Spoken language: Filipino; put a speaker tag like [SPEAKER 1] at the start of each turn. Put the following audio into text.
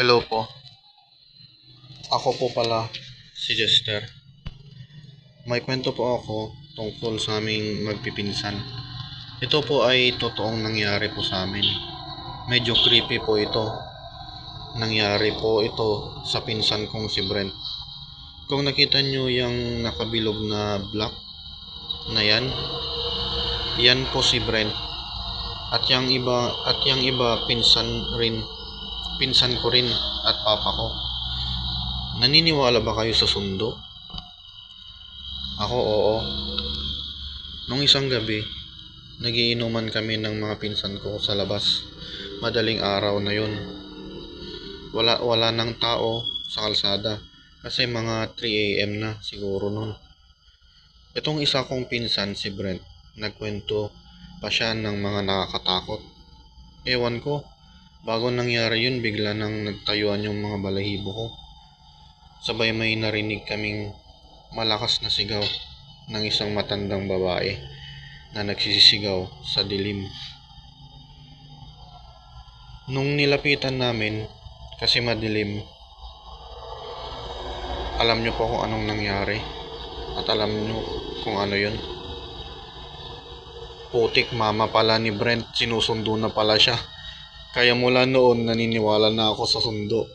[SPEAKER 1] Hello po. Ako po pala si Jester. May kwento po ako tungkol sa aming magpipinsan. Ito po ay totoong nangyari po sa amin. Medyo creepy po ito. Nangyari po ito sa pinsan kong si Brent. Kung nakita nyo yung nakabilog na black na yan, yan po si Brent. At yung iba, at yung iba pinsan rin pinsan ko rin at papa ko. Naniniwala ba kayo sa sundo? Ako oo. Nung isang gabi, nagiinuman kami ng mga pinsan ko sa labas. Madaling araw na yun. Wala, wala nang tao sa kalsada. Kasi mga 3 a.m. na siguro nun. Itong isa kong pinsan, si Brent, nagkwento pa siya ng mga nakakatakot. Ewan ko, Bago nangyari yun, bigla nang nagtayuan yung mga balahibo ko. Sabay may narinig kaming malakas na sigaw ng isang matandang babae na nagsisisigaw sa dilim. Nung nilapitan namin, kasi madilim, alam nyo po kung anong nangyari. At alam nyo kung ano yun. Putik mama pala ni Brent, sinusundo na pala siya. Kaya mula noon naniniwala na ako sa sundo.